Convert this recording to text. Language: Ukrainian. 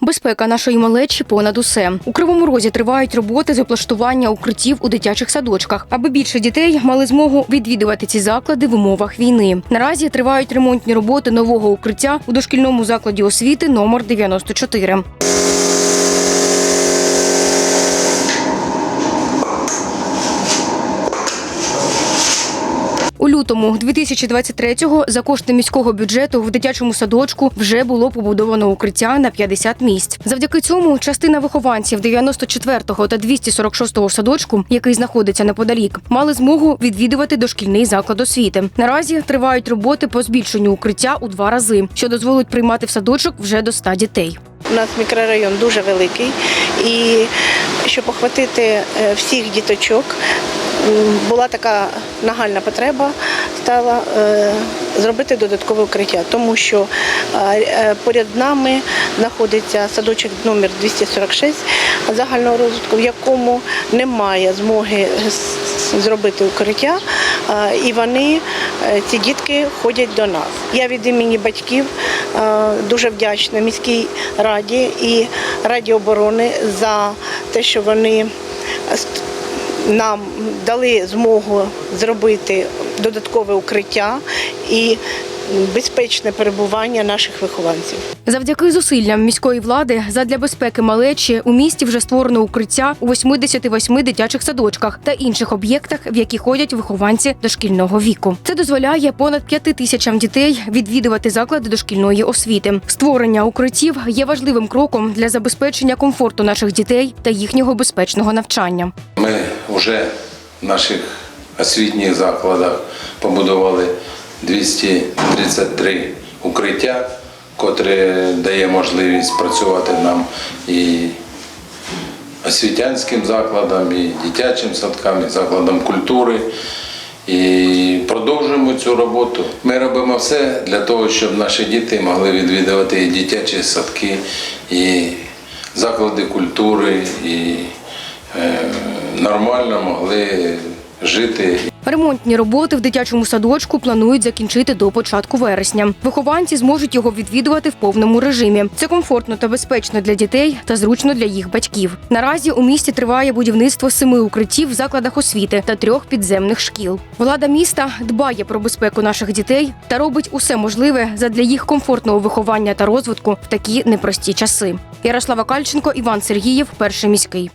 Безпека нашої малечі понад усе. У Кривому Розі тривають роботи з облаштування укриттів у дитячих садочках, аби більше дітей мали змогу відвідувати ці заклади в умовах війни. Наразі тривають ремонтні роботи нового укриття у дошкільному закладі освіти номер 94. У лютому 2023-го за кошти міського бюджету в дитячому садочку вже було побудовано укриття на 50 місць. Завдяки цьому частина вихованців 94-го та 246-го садочку, який знаходиться неподалік, мали змогу відвідувати дошкільний заклад освіти. Наразі тривають роботи по збільшенню укриття у два рази, що дозволить приймати в садочок вже до 100 дітей. У нас мікрорайон дуже великий, і щоб охватити е, всіх діточок, була така нагальна потреба стала е, зробити додаткове укриття, тому що е, е, поряд нами знаходиться садочок номер 246 загального розвитку, в якому немає змоги зробити укриття, і вони, ці дітки, ходять до нас. Я від імені батьків дуже вдячна міській раді і Раді оборони за те, що вони нам дали змогу зробити додаткове укриття і безпечне перебування наших вихованців. Завдяки зусиллям міської влади задля безпеки малечі у місті вже створено укриття у 88 дитячих садочках та інших об'єктах, в які ходять вихованці дошкільного віку. Це дозволяє понад п'яти тисячам дітей відвідувати заклади дошкільної освіти. Створення укриттів є важливим кроком для забезпечення комфорту наших дітей та їхнього безпечного навчання. Ми вже наших освітніх закладах побудували 233 укриття, котре дає можливість працювати нам і освітянським закладам, і дитячим садкам, і закладам культури. І продовжуємо цю роботу. Ми робимо все для того, щоб наші діти могли відвідувати і дитячі садки, і заклади культури, і е, нормально могли жити. Ремонтні роботи в дитячому садочку планують закінчити до початку вересня. Вихованці зможуть його відвідувати в повному режимі. Це комфортно та безпечно для дітей та зручно для їх батьків. Наразі у місті триває будівництво семи укриттів в закладах освіти та трьох підземних шкіл. Влада міста дбає про безпеку наших дітей та робить усе можливе задля їх комфортного виховання та розвитку в такі непрості часи. Ярослава Кальченко, Іван Сергієв, перший міський.